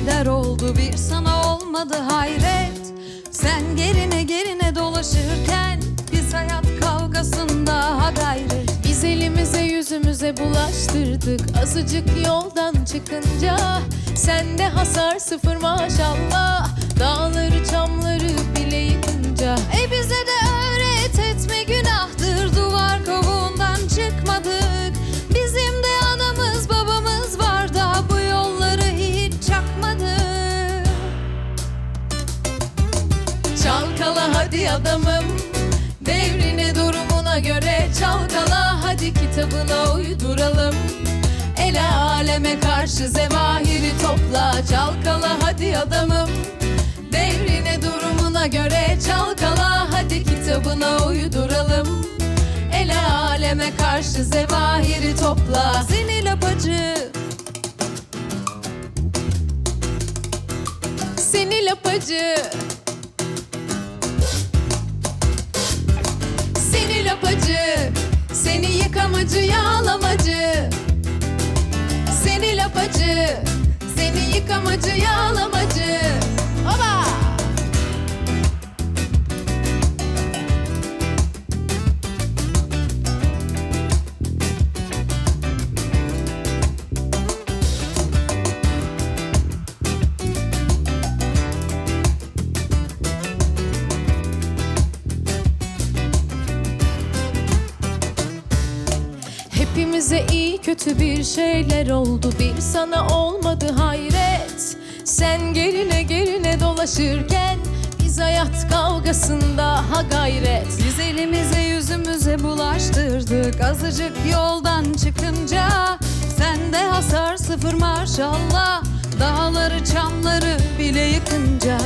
şeyler oldu bir sana olmadı hayret. Sen gerine gerine dolaşırken biz hayat kavgasında ha gayret Biz elimize yüzümüze bulaştırdık Azıcık yoldan çıkınca. Sende hasar sıfır maşallah Çalkala hadi adamım. Devrine durumuna göre çalkala. Hadi kitabına uyduralım. Ele aleme karşı zevahiri topla. Çalkala hadi adamım. Devrine durumuna göre çalkala. Hadi kitabına uyduralım. Ele aleme karşı zevahiri topla. Seni lapacı. Seni lapacı Yıkamacı yağlamacı Seni lapacı Seni yıkamacı yağlamacı Oba! Hepimize iyi kötü bir şeyler oldu. Bir sana olmadı hayret. Sen geline geline dolaşırken Biz hayat kavgasında ha gayret. Biz elimize yüzümüze bulaştırdık. Azıcık yoldan çıkınca Sende hasar sıfır maşallah. Dağları çamları bile yıkınca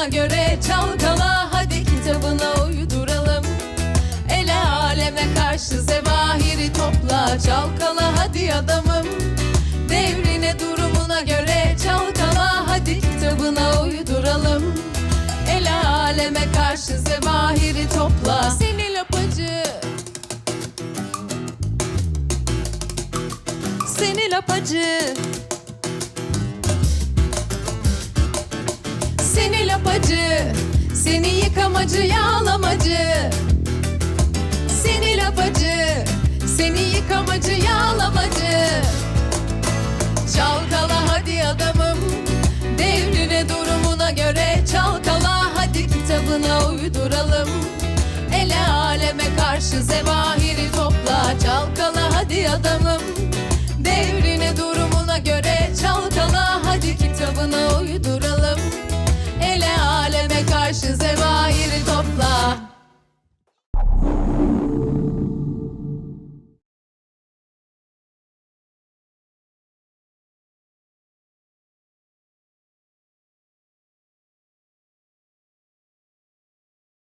durumuna göre çalkala Hadi kitabına uyduralım. Ele aleme karşı zevahiri topla Çalkala hadi adamım. Devrine durumuna göre çalkala Hadi kitabına uyduralım. Ele aleme karşı zevahiri topla. Seni lapacı. Seni lapacı lapacı Seni yıkamacı yağlamacı. Seni lapacı Seni yıkamacı yağlamacı. Çalkala hadi adamım Devrine durumuna göre çalkala. Hadi kitabına uyduralım Ele aleme karşı zevahiri